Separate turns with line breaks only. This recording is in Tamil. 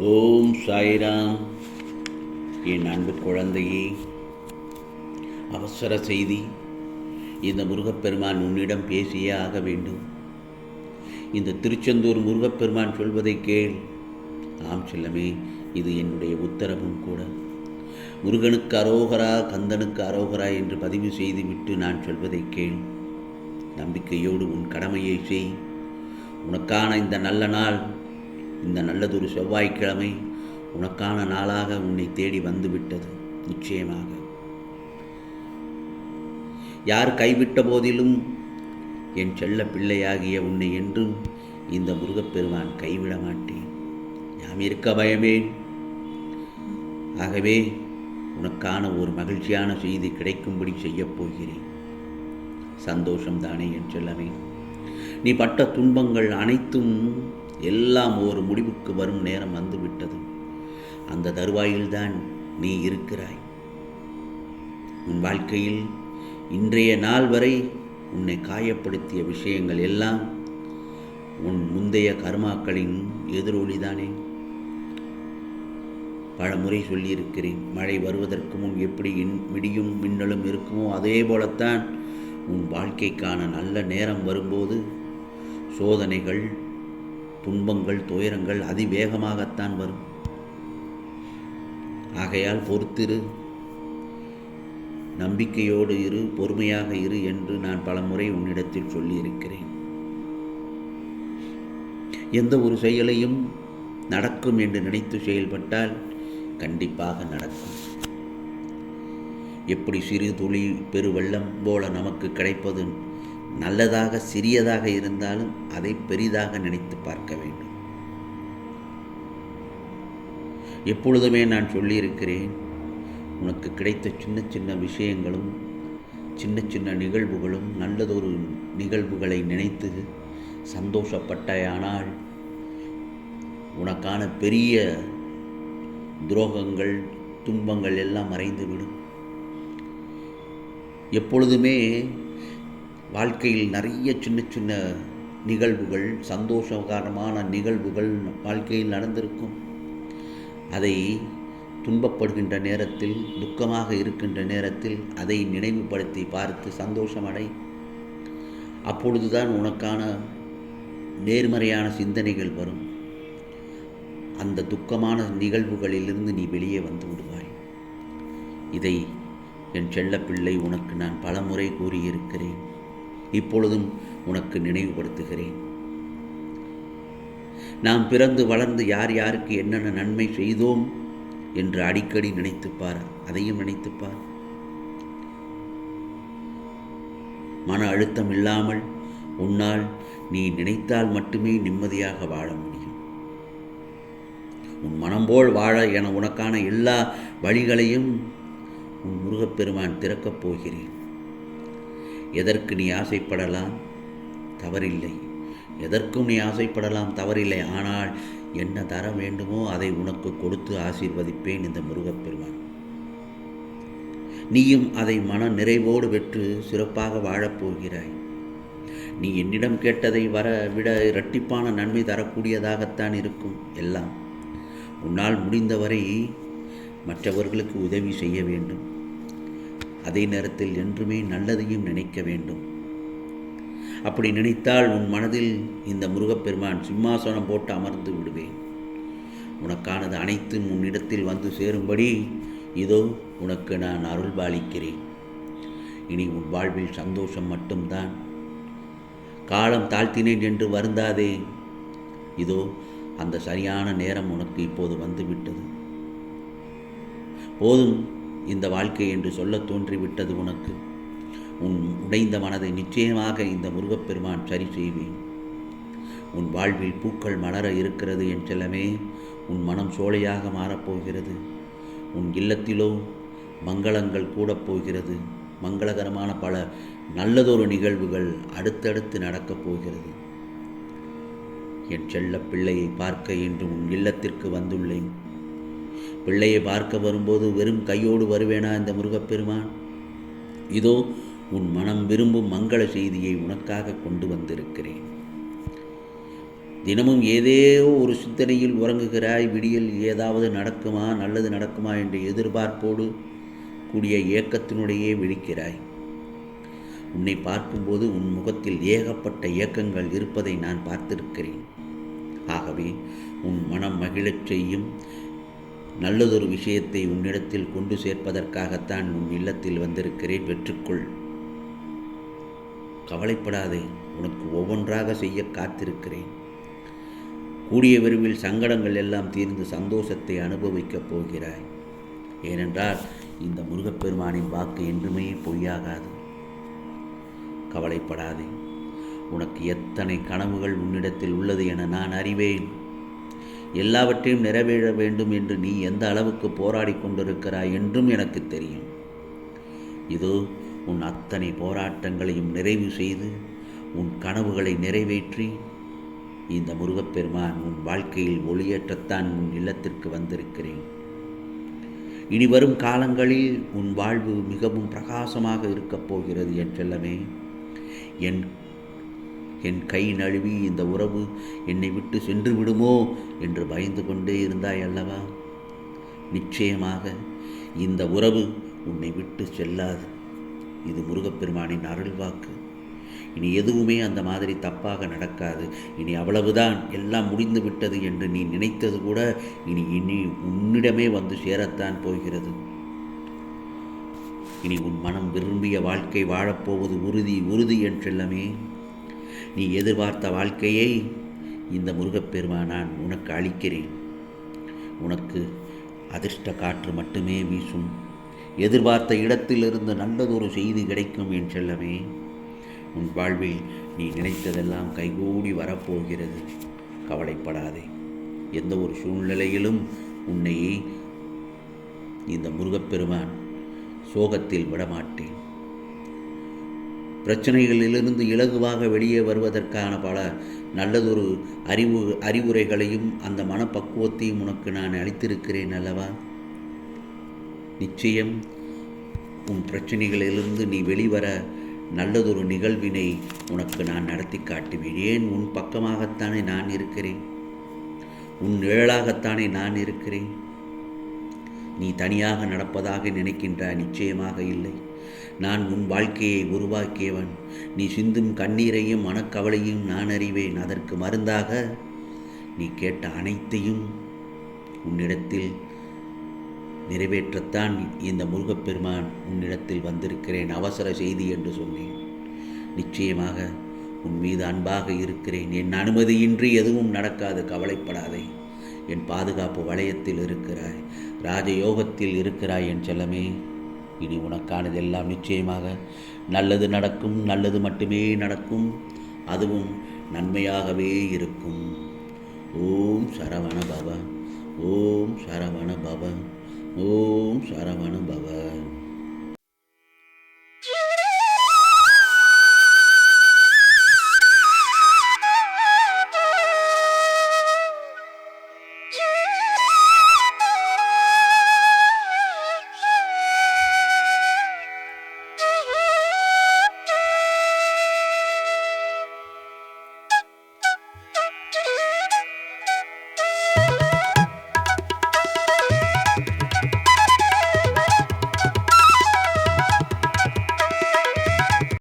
ஓம் சாய்ராம். என் அன்பு குழந்தையே அவசர செய்தி. இந்த முருகப்பெருமான் உன்னிடம் பேசியே ஆக வேண்டும். இந்த திருச்செந்தூர் முருகப்பெருமான் சொல்வதை கேள். ஆம் செல்லமே இது என்னுடைய உத்தரவும் கூட. முருகனுக்கு அரோகரா கந்தனுக்கு அரோகரா என்று பதிவு செய்துவிட்டு நான் சொல்வதை கேள். நம்பிக்கையோடு உன் கடமையை செய். உனக்கான இந்த நல்ல நாள் இந்த நல்லதொரு செவ்வாய்க்கிழமை உனக்கான நாளாக உன்னை தேடி வந்துவிட்டது நிச்சயமாக. யார் கைவிட்ட போதிலும் என் செல்ல பிள்ளையாகிய உன்னை என்றும் இந்த முருகப்பெருமான் கைவிட மாட்டேன். யாம் இருக்க பயமேன்? ஆகவே உனக்கான ஒரு மகிழ்ச்சியான செய்தி கிடைக்கும்படி செய்யப் போகிறேன். சந்தோஷம்தானே என் செல்லமே. நீ பட்ட துன்பங்கள் அனைத்தும் எல்லாம் ஒரு முடிவுக்கு வரும் நேரம் வந்துவிட்டது. அந்த தருவாயில்தான் நீ இருக்கிறாய். உன் வாழ்க்கையில் இன்றைய நாள் வரை உன்னை காயப்படுத்திய விஷயங்கள் எல்லாம் உன் முந்தைய கர்மாக்களின் எதிரொலிதானே? பல முறை சொல்லியிருக்கிறேன் மழை வருவதற்கு முன் எப்படி இன் விடியும் மின்னலும் இருக்குமோ அதே போலத்தான் உன் வாழ்க்கைக்கான நல்ல நேரம் வரும்போது சோதனைகள் துன்பங்கள் துயரங்கள் அதிவேகமாகத்தான் வரும். ஆகையால் பொறுத்திரு. நம்பிக்கையோடு இரு பொறுமையாக இரு என்று நான் பலமுறை உன்னிடத்தில் சொல்லியிருக்கிறேன். எந்த ஒரு செயலையும் நடக்கும் என்று நினைத்து செயல்பட்டால் கண்டிப்பாக நடக்கும். எப்படி சிறு துளி பெருவெள்ளம் போல நமக்கு கிடைப்பது நல்லதாக சிறியதாக இருந்தாலும் அதை பெரிதாக நினைத்து பார்க்க வேண்டும். எப்பொழுதுமே நான் சொல்லியிருக்கிறேன் உனக்கு கிடைத்த சின்ன சின்ன விஷயங்களும் சின்ன சின்ன நிகழ்வுகளும் நல்லதொரு நிகழ்வுகளை நினைத்து சந்தோஷப்பட்டாயானால் உனக்கான பெரிய துரோகங்கள் துன்பங்கள் எல்லாம் மறைந்துவிடும். எப்பொழுதுமே வாழ்க்கையில் நிறைய சின்ன சின்ன நிகழ்வுகள் சந்தோஷகரமான நிகழ்வுகள் வாழ்க்கையில் நடந்திருக்கும். அதை துன்பப்படுகின்ற நேரத்தில் துக்கமாக இருக்கின்ற நேரத்தில் அதை நினைவுபடுத்தி பார்த்து சந்தோஷமடை அப்பொழுதுதான் உனக்கான நேர்மறையான சிந்தனைகள் வரும். அந்த துக்கமான நிகழ்வுகளிலிருந்து நீ வெளியே வந்து விடுவாய். இதை என் செல்லப்பிள்ளை உனக்கு நான் பலமுறை கூறியிருக்கிறேன். இப்பொழுதும் உனக்கு நினைவுபடுத்துகிறேன். நாம் பிறந்து வளர்ந்து யார் யாருக்கு என்னென்ன நன்மை செய்தோம் என்று அடிக்கடி நினைத்துப்பார் அதையும் நினைத்துப்பார் மன அழுத்தம் இல்லாமல் உன்னால் நீ நினைத்தால் மட்டுமே நிம்மதியாக வாழ முடியும். உன் மனம் போல் வாழ என உனக்கான எல்லா வழிகளையும் உன் முருகப்பெருமான் திறக்கப் போகிறேன். எதற்கு நீ ஆசைப்படலாம்? தவறில்லை. எதற்கும் நீ ஆசைப்படலாம்? தவறில்லை. ஆனால் என்ன தர வேண்டுமோ அதை உனக்கு கொடுத்து ஆசீர்வதிப்பேன் இந்த முருகப்பெருமான். நீயும் அதை மன நிறைவோடு பெற்று சிறப்பாக வாழப்போகிறாய் நீ என்னிடம் கேட்டதை வர விட இரட்டிப்பான நன்மை தரக்கூடியதாகத்தான் இருக்கும் எல்லாம். உன்னால் முடிந்தவரை மற்றவர்களுக்கு உதவி செய்ய வேண்டும். அதே நேரத்தில் என்றுமே நல்லதையும் நினைக்க வேண்டும். அப்படி நினைத்தால் உன் மனதில் இந்த முருகப்பெருமான் சிம்மாசனம் போட்டு அமர்ந்து விடுவேன். உனக்கானது அனைத்தும் உன்னிடத்தில் வந்து சேரும்படி இதோ உனக்கு நான் அருள் பாலிக்கிறேன் இனி உன் வாழ்வில் சந்தோஷம் மட்டும்தான். காலம் தாழ்த்தினேன் என்று வருந்தாதே. இதோ அந்த சரியான நேரம் உனக்கு இப்போது வந்துவிட்டது. போதும். இந்த வாழ்க்கை என்று சொல்லத் தோன்றிவிட்டது உனக்கு. உன் உடைந்த மனதை நிச்சயமாக இந்த முருகப்பெருமான் சரி செய்வேன். உன் வாழ்வில் பூக்கள் மலர இருக்கிறது என் செல்லமே உன் மனம் சோலையாக மாறப்போகிறது. உன் இல்லத்திலோ மங்களங்கள் கூடப் போகிறது. மங்களகரமான பல நல்லதொரு நிகழ்வுகள் அடுத்தடுத்து நடக்கப் போகிறது. என் செல்ல பிள்ளையை பார்க்க இன்று உன் இல்லத்திற்கு வந்துள்ளேன். பிள்ளையை பார்க்க வரும்போது வெறும் கையோடு வருவேனா இந்த முருகப்பெருமான்? இதோ உன் மனம் விரும்பும் மங்கள செய்தியை உனக்காக கொண்டு வந்திருக்கிறேன். தினமும் ஏதேயோ ஒரு சிந்தனையில் உறங்குகிறாய் விடியல் ஏதாவது நடக்குமா நல்லது நடக்குமா என்ற எதிர்பார்ப்போடு கூடிய ஏக்கத்தினுடையே விழிக்கிறாய். உன்னை பார்க்கும்போது உன் முகத்தில் ஏகப்பட்ட ஏக்கங்கள் இருப்பதை நான் பார்த்திருக்கிறேன். ஆகவே உன் மனம் மகிழச் செய்யும் நல்லதொரு விஷயத்தை உன்னிடத்தில் கொண்டு சேர்ப்பதற்காகத்தான் உன் இல்லத்தில் வந்திருக்கிறேன் வெற்றுக்கொள். கவலைப்படாதே உனக்கு ஒவ்வொன்றாக செய்ய காத்திருக்கிறேன். கூடிய விரைவில் சங்கடங்கள் எல்லாம் தீர்ந்து சந்தோஷத்தை அனுபவிக்கப் போகிறாய். ஏனென்றால் இந்த முருகப்பெருமானின் வாக்கு என்றுமே பொய்யாகாது. கவலைப்படாதே உனக்கு எத்தனை கனவுகள் உன்னிடத்தில் உள்ளது என நான் அறிவேன். எல்லாவற்றையும் நிறைவேற வேண்டும் என்று நீ எந்த அளவுக்கு போராடி கொண்டிருக்கிறாய் என்றும் எனக்கு தெரியும். இதோ உன் அத்தனை போராட்டங்களையும் நிறைவு செய்து உன் கனவுகளை நிறைவேற்றி இந்த முருகப்பெருமான் உன் வாழ்க்கையில் ஒளியேற்றத்தான் உன் இல்லத்திற்கு வந்திருக்கிறேன். இனி வரும் காலங்களில் உன் வாழ்வு மிகவும் பிரகாசமாக இருக்கப் போகிறது என் செல்லமே. என் என் கை நழுவி இந்த உறவு என்னை விட்டு சென்று விடுமோ என்று பயந்து கொண்டே இருந்தாய் அல்லவா? நிச்சயமாக இந்த உறவு உன்னை விட்டு செல்லாது. இது முருகப்பெருமானின் அருள்வாக்கு இனி எதுவுமே அந்த மாதிரி தப்பாக நடக்காது. இனி அவ்வளவுதான். எல்லாம் முடிந்து விட்டது என்று நீ நினைத்தது கூட இனி இனி உன்னிடமே வந்து சேரத்தான் போகிறது. இனி உன் மனம் விரும்பிய வாழ்க்கை வாழப்போவது உறுதி உறுதி என் செல்லமே. நீ எதிர்பார்த்த வாழ்க்கையை இந்த முருகப்பெருமான் நான் உனக்கு அளிக்கிறேன். உனக்கு அதிர்ஷ்ட காற்று மட்டுமே வீசும். எதிர்பார்த்த இடத்திலிருந்து நல்லதொரு செய்தி கிடைக்கும் என் செல்லமே. உன் வாழ்வில் நீ நினைத்ததெல்லாம் கைகூடி வரப்போகிறது. கவலைப்படாதே. எந்த ஒரு சூழ்நிலையிலும் உன்னை இந்த முருகப்பெருமான் சோகத்தில் விடமாட்டேன். பிரச்சனைகளிலிருந்து இலகுவாக வெளியே வருவதற்கான பல நல்லதொரு அறிவு அறிவுரைகளையும் அந்த மனப்பக்குவத்தையும் உனக்கு நான் அளித்திருக்கிறேன் அல்லவா? நிச்சயம் உன் பிரச்சனைகளிலிருந்து நீ வெளிவர நல்லதொரு நிகழ்வினை உனக்கு நான் நடத்தி காட்டுவேன். ஏன் உன் பக்கமாகத்தானே நான் இருக்கிறேன்? உன் நிழலாகத்தானே நான் இருக்கிறேன்? நீ தனியாக நடப்பதாக நினைக்கின்ற நிச்சயமாக இல்லை. நான் உன் வாழ்க்கையை உருவாக்கியவன். நீ சிந்தும் கண்ணீரையும் மனக்கவலையும் நான் அறிவேன். அதற்கு மருந்தாக நீ கேட்ட அனைத்தையும் உன்னிடத்தில் நிறைவேற்றத்தான் இந்த முருகப்பெருமான் உன்னிடத்தில் வந்திருக்கிறேன். அவசர செய்தி என்று சொன்னேன். நிச்சயமாக உன் மீது அன்பாக இருக்கிறேன். என் அனுமதியின்றி எதுவும் நடக்காது. கவலைப்படாதே. என் பாதுகாப்பு வளையத்தில் இருக்கிறாய். ராஜயோகத்தில் இருக்கிறாய் என் செல்லமே. இனி உனக்கானதெல்லாம் நிச்சயமாக நல்லது நடக்கும் நல்லது மட்டுமே நடக்கும். அதுவும் நன்மையாகவே இருக்கும். ஓம் சரவண பவ. ஓம் சரவண பவ. ஓம் சரவண பவ.